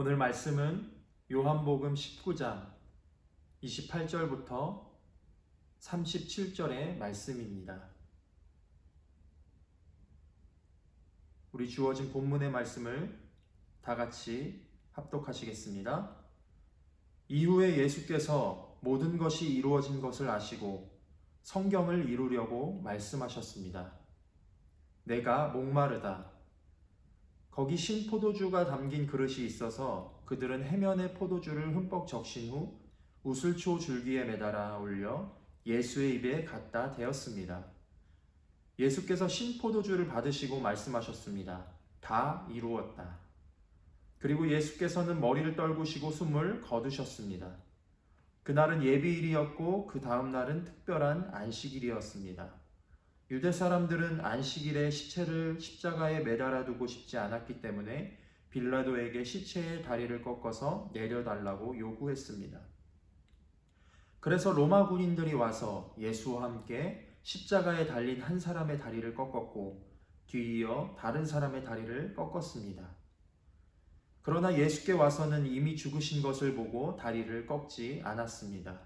오늘 말씀은 요한복음 19장 28절부터 37절의 말씀입니다. 우리 주어진 본문의 말씀을 다 같이 합독하시겠습니다. 이후에 예수께서 모든 것이 이루어진 것을 아시고 성경을 이루려고 말씀하셨습니다. 내가 목마르다. 거기 신포도주가 담긴 그릇이 있어서 그들은 해면에 포도주를 흠뻑 적신 후 우슬초 줄기에 매달아 올려 예수의 입에 갖다 대었습니다. 예수께서 신포도주를 받으시고 말씀하셨습니다. 다 이루었다. 그리고 예수께서는 머리를 떨구시고 숨을 거두셨습니다. 그날은 예비일이었고 그 다음 날은 특별한 안식일이었습니다. 유대 사람들은 안식일에 시체를 십자가에 매달아 두고 싶지 않았기 때문에 빌라도에게 시체의 다리를 꺾어서 내려달라고 요구했습니다. 그래서 로마 군인들이 와서 예수와 함께 십자가에 달린 한 사람의 다리를 꺾었고 뒤이어 다른 사람의 다리를 꺾었습니다. 그러나 예수께 와서는 이미 죽으신 것을 보고 다리를 꺾지 않았습니다.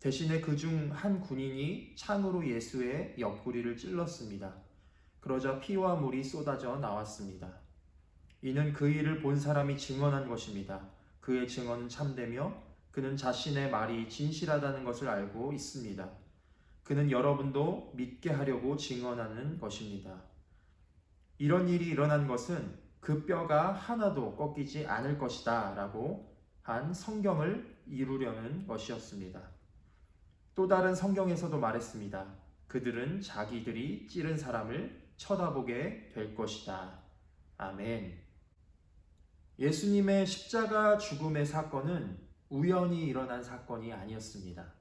대신에 그 중 한 군인이 창으로 예수의 옆구리를 찔렀습니다. 그러자 피와 물이 쏟아져 나왔습니다. 이는 그 일을 본 사람이 증언한 것입니다. 그의 증언은 참되며 그는 자신의 말이 진실하다는 것을 알고 있습니다. 그는 여러분도 믿게 하려고 증언하는 것입니다. 이런 일이 일어난 것은 그 뼈가 하나도 꺾이지 않을 것이다 라고 한 성경을 이루려는 것이었습니다. 또 다른 성경에서도 말했습니다. 그들은 자기들이 찌른 사람을 쳐다보게 될 것이다. 아멘. 예수님의 십자가 죽음의 사건은 우연히 일어난 사건이 아니었습니다.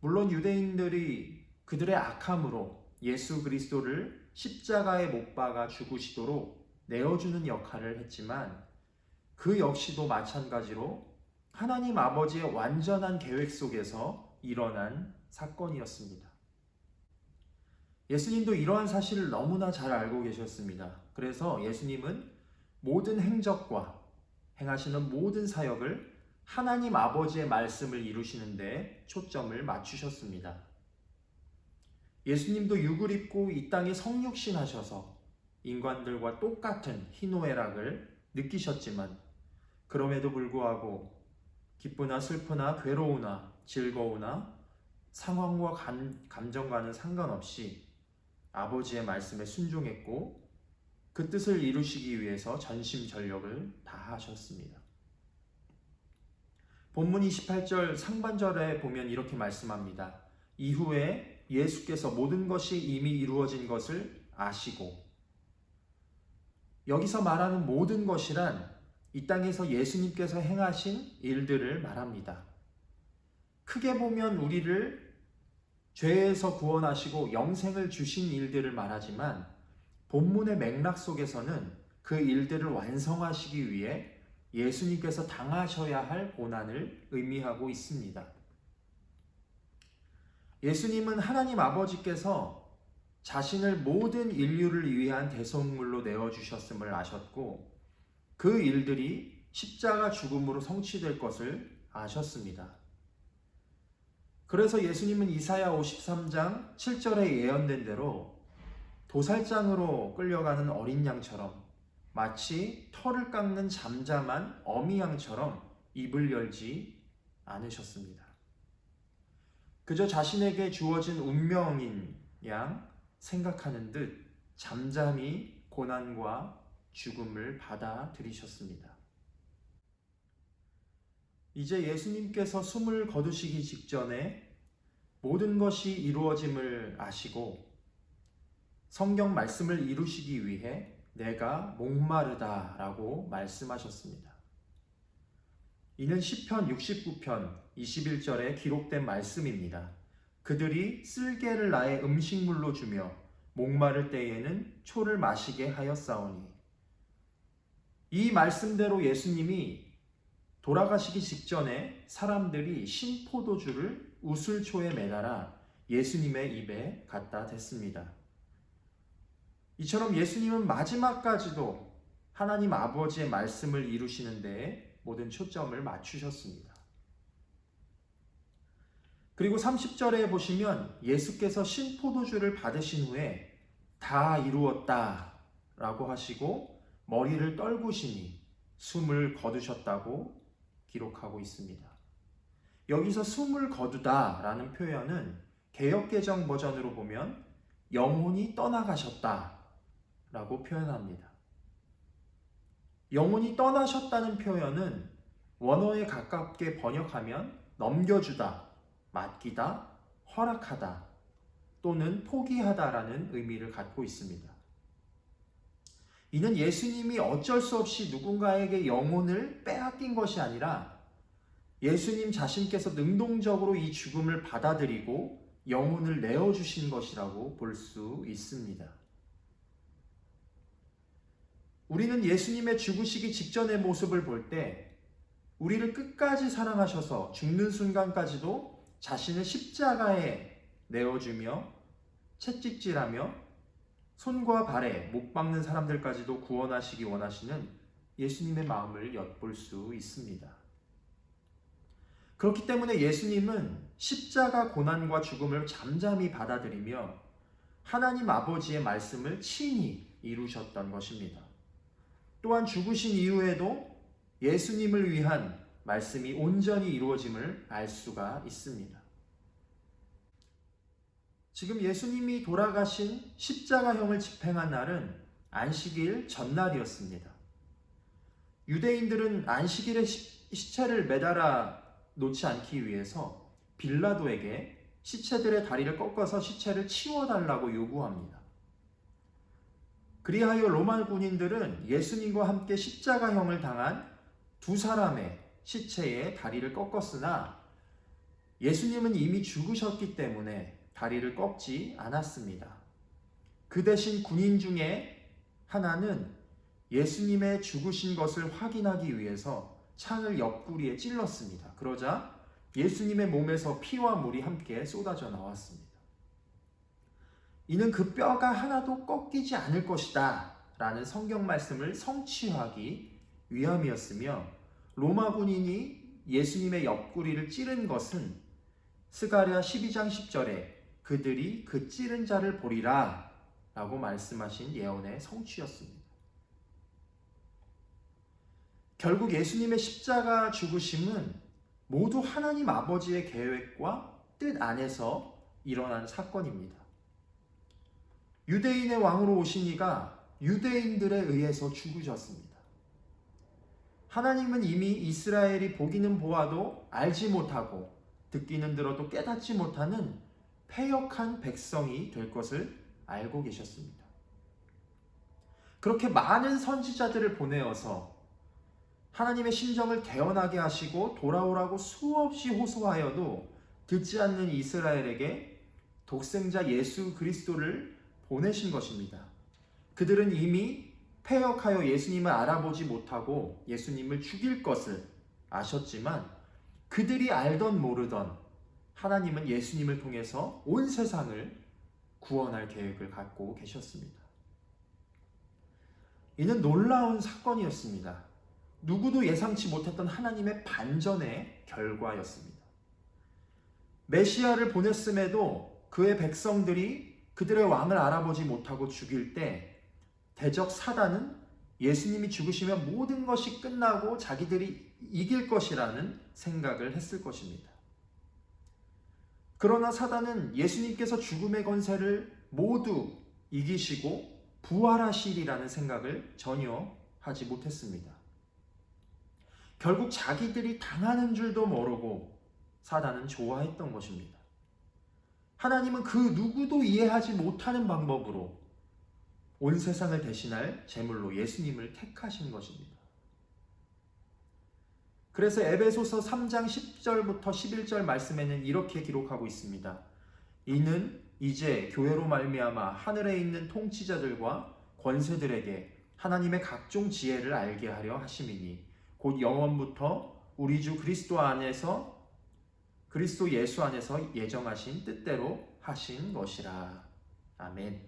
물론 유대인들이 그들의 악함으로 예수 그리스도를 십자가에 못 박아 죽으시도록 내어주는 역할을 했지만 그 역시도 마찬가지로 하나님 아버지의 완전한 계획 속에서 일어난 사건이었습니다. 예수님도 이러한 사실을 너무나 잘 알고 계셨습니다. 그래서 예수님은 모든 행적과 행하시는 모든 사역을 하나님 아버지의 말씀을 이루시는데 초점을 맞추셨습니다. 예수님도 육을 입고 이 땅에 성육신 하셔서 인간들과 똑같은 희노애락을 느끼셨지만 그럼에도 불구하고 기쁘나 슬프나 괴로우나 즐거우나 상황과 감, 감정과는 상관없이 아버지의 말씀에 순종했고 그 뜻을 이루시기 위해서 전심전력을 다하셨습니다. 본문 28절 상반절에 보면 이렇게 말씀합니다. 이후에 예수께서 모든 것이 이미 이루어진 것을 아시고 여기서 말하는 모든 것이란 이 땅에서 예수님께서 행하신 일들을 말합니다. 크게 보면 우리를 죄에서 구원하시고 영생을 주신 일들을 말하지만 본문의 맥락 속에서는 그 일들을 완성하시기 위해 예수님께서 당하셔야 할 고난을 의미하고 있습니다. 예수님은 하나님 아버지께서 자신을 모든 인류를 위한 대성물로 내어주셨음을 아셨고 그 일들이 십자가 죽음으로 성취될 것을 아셨습니다. 그래서 예수님은 이사야 53장 7절에 예언된 대로 도살장으로 끌려가는 어린 양처럼 마치 털을 깎는 잠잠한 어미 양처럼 입을 열지 않으셨습니다. 그저 자신에게 주어진 운명인 양 생각하는 듯 잠잠히 고난과 죽음을 받아들이셨습니다. 이제 예수님께서 숨을 거두시기 직전에 모든 것이 이루어짐을 아시고 성경 말씀을 이루시기 위해 내가 목마르다라고 말씀하셨습니다. 이는 시편 69편 21절에 기록된 말씀입니다. 그들이 쓸개를 나의 음식물로 주며 목마를 때에는 초를 마시게 하였사오니 이 말씀대로 예수님이 돌아가시기 직전에 사람들이 신포도주를 우슬초에 매달아 예수님의 입에 갖다 댔습니다. 이처럼 예수님은 마지막까지도 하나님 아버지의 말씀을 이루시는 데에 모든 초점을 맞추셨습니다. 그리고 30절에 보시면 예수께서 신포도주를 받으신 후에 다 이루었다 라고 하시고 머리를 떨구시니 숨을 거두셨다고 기록하고 있습니다. 여기서 숨을 거두다 라는 표현은 개혁개정 버전으로 보면 영혼이 떠나가셨다 라고 표현합니다. 영혼이 떠나셨다는 표현은 원어에 가깝게 번역하면 넘겨주다, 맡기다, 허락하다 또는 포기하다라는 의미를 갖고 있습니다. 이는 예수님이 어쩔 수 없이 누군가에게 영혼을 빼앗긴 것이 아니라 예수님 자신께서 능동적으로 이 죽음을 받아들이고 영혼을 내어주신 것이라고 볼 수 있습니다. 우리는 예수님의 죽으시기 직전의 모습을 볼 때 우리를 끝까지 사랑하셔서 죽는 순간까지도 자신을 십자가에 내어주며 채찍질하며 손과 발에 못 박는 사람들까지도 구원하시기 원하시는 예수님의 마음을 엿볼 수 있습니다. 그렇기 때문에 예수님은 십자가 고난과 죽음을 잠잠히 받아들이며 하나님 아버지의 말씀을 친히 이루셨던 것입니다. 또한 죽으신 이후에도 예수님을 위한 말씀이 온전히 이루어짐을 알 수가 있습니다. 지금 예수님이 돌아가신 십자가형을 집행한 날은 안식일 전날이었습니다. 유대인들은 안식일에 시체를 매달아 놓지 않기 위해서 빌라도에게 시체들의 다리를 꺾어서 시체를 치워달라고 요구합니다. 그리하여 로마 군인들은 예수님과 함께 십자가형을 당한 두 사람의 시체의 다리를 꺾었으나 예수님은 이미 죽으셨기 때문에 다리를 꺾지 않았습니다. 그 대신 군인 중에 하나는 예수님의 죽으신 것을 확인하기 위해서 창을 옆구리에 찔렀습니다. 그러자 예수님의 몸에서 피와 물이 함께 쏟아져 나왔습니다. 이는 그 뼈가 하나도 꺾이지 않을 것이다 라는 성경 말씀을 성취하기 위함이었으며 로마 군인이 예수님의 옆구리를 찌른 것은 스가랴 12장 10절에 그들이 그 찌른 자를 보리라 라고 말씀하신 예언의 성취였습니다. 결국 예수님의 십자가 죽으심은 모두 하나님 아버지의 계획과 뜻 안에서 일어난 사건입니다. 유대인의 왕으로 오신 이가 유대인들에 의해서 죽으셨습니다. 하나님은 이미 이스라엘이 보기는 보아도 알지 못하고 듣기는 들어도 깨닫지 못하는 패역한 백성이 될 것을 알고 계셨습니다. 그렇게 많은 선지자들을 보내어서 하나님의 심정을 대언하게 하시고 돌아오라고 수없이 호소하여도 듣지 않는 이스라엘에게 독생자 예수 그리스도를 보내신 것입니다. 그들은 이미 패역하여 예수님을 알아보지 못하고 예수님을 죽일 것을 아셨지만 그들이 알던 모르던 하나님은 예수님을 통해서 온 세상을 구원할 계획을 갖고 계셨습니다. 이는 놀라운 사건이었습니다. 누구도 예상치 못했던 하나님의 반전의 결과였습니다. 메시아를 보냈음에도 그의 백성들이 그들의 왕을 알아보지 못하고 죽일 때 대적 사단은 예수님이 죽으시면 모든 것이 끝나고 자기들이 이길 것이라는 생각을 했을 것입니다. 그러나 사단은 예수님께서 죽음의 권세를 모두 이기시고 부활하시리라는 생각을 전혀 하지 못했습니다. 결국 자기들이 당하는 줄도 모르고 사단은 좋아했던 것입니다. 하나님은 그 누구도 이해하지 못하는 방법으로 온 세상을 대신할 제물로 예수님을 택하신 것입니다. 그래서 에베소서 3장 10절부터 11절 말씀에는 이렇게 기록하고 있습니다. 이는 이제 교회로 말미암아 하늘에 있는 통치자들과 권세들에게 하나님의 각종 지혜를 알게 하려 하심이니 곧 영원부터 우리 주 그리스도 안에서 그리스도 예수 안에서 예정하신 뜻대로 하신 것이라. 아멘.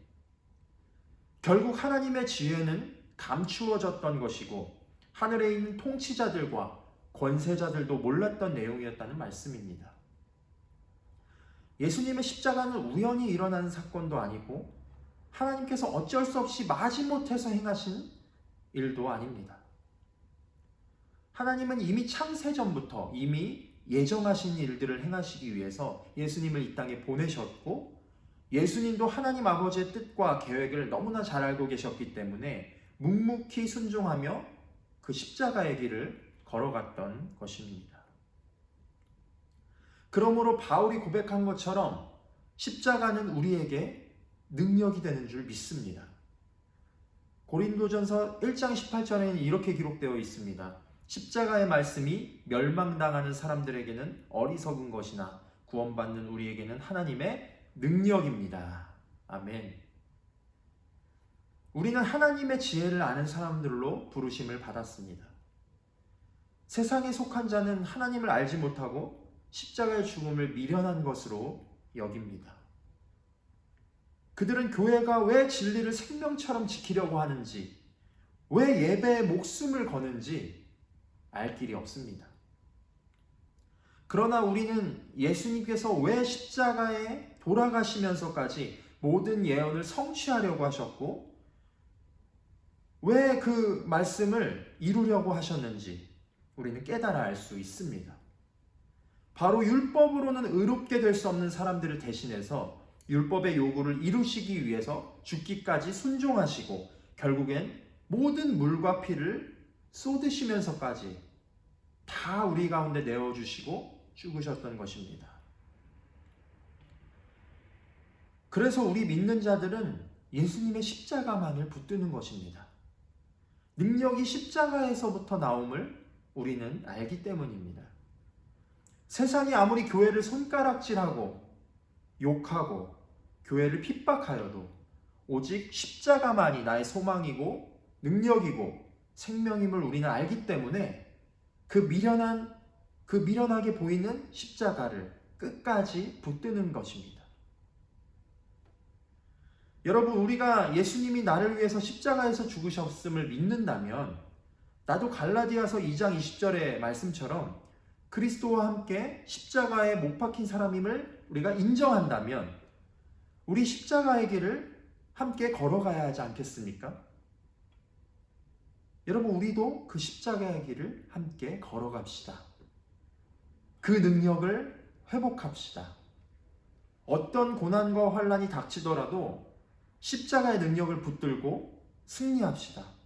결국 하나님의 지혜는 감추어졌던 것이고 하늘에 있는 통치자들과 권세자들도 몰랐던 내용이었다는 말씀입니다. 예수님의 십자가는 우연히 일어나는 사건도 아니고 하나님께서 어쩔 수 없이 마지못해서 행하신 일도 아닙니다. 하나님은 이미 창세 전부터 이미 예정하신 일들을 행하시기 위해서 예수님을 이 땅에 보내셨고 예수님도 하나님 아버지의 뜻과 계획을 너무나 잘 알고 계셨기 때문에 묵묵히 순종하며 그 십자가의 길을 걸어갔던 것입니다. 그러므로 바울이 고백한 것처럼 십자가는 우리에게 능력이 되는 줄 믿습니다. 고린도전서 1장 18절에는 이렇게 기록되어 있습니다. 십자가의 말씀이 멸망당하는 사람들에게는 어리석은 것이나 구원받는 우리에게는 하나님의 능력입니다. 아멘. 우리는 하나님의 지혜를 아는 사람들로 부르심을 받았습니다. 세상에 속한 자는 하나님을 알지 못하고 십자가의 죽음을 미련한 것으로 여깁니다. 그들은 교회가 왜 진리를 생명처럼 지키려고 하는지, 왜 예배에 목숨을 거는지 알 길이 없습니다. 그러나 우리는 예수님께서 왜 십자가에 돌아가시면서까지 모든 예언을 성취하려고 하셨고, 왜 그 말씀을 이루려고 하셨는지 우리는 깨달아 알 수 있습니다. 바로 율법으로는 의롭게 될 수 없는 사람들을 대신해서 율법의 요구를 이루시기 위해서 죽기까지 순종하시고 결국엔 모든 물과 피를 쏟으시면서까지 다 우리 가운데 내어주시고 죽으셨던 것입니다. 그래서 우리 믿는 자들은 예수님의 십자가만을 붙드는 것입니다. 능력이 십자가에서부터 나옴을 우리는 알기 때문입니다. 세상이 아무리 교회를 손가락질하고 욕하고 교회를 핍박하여도 오직 십자가만이 나의 소망이고 능력이고 생명임을 우리는 알기 때문에 그 미련한 그 미련하게 보이는 십자가를 끝까지 붙드는 것입니다. 여러분 우리가 예수님이 나를 위해서 십자가에서 죽으셨음을 믿는다면 나도 갈라디아서 2장 20절의 말씀처럼 그리스도와 함께 십자가에 못 박힌 사람임을 우리가 인정한다면 우리 십자가의 길을 함께 걸어가야 하지 않겠습니까? 여러분 우리도 그 십자가의 길을 함께 걸어갑시다. 그 능력을 회복합시다. 어떤 고난과 환란이 닥치더라도 십자가의 능력을 붙들고 승리합시다.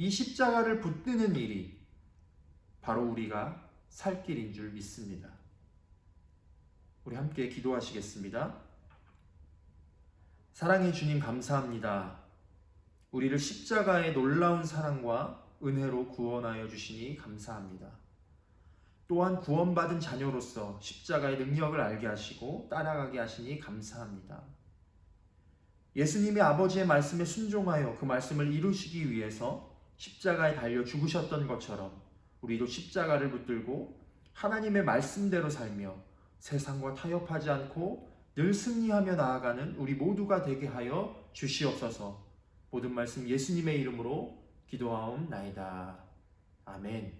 이 십자가를 붙드는 일이 바로 우리가 살 길인 줄 믿습니다. 우리 함께 기도하시겠습니다. 사랑해 주님 감사합니다. 우리를 십자가의 놀라운 사랑과 은혜로 구원하여 주시니 감사합니다. 또한 구원받은 자녀로서 십자가의 능력을 알게 하시고 따라가게 하시니 감사합니다. 예수님이 아버지의 말씀에 순종하여 그 말씀을 이루시기 위해서 십자가에 달려 죽으셨던 것처럼 우리도 십자가를 붙들고 하나님의 말씀대로 살며 세상과 타협하지 않고 늘 승리하며 나아가는 우리 모두가 되게 하여 주시옵소서 모든 말씀 예수님의 이름으로 기도하옵나이다. 아멘.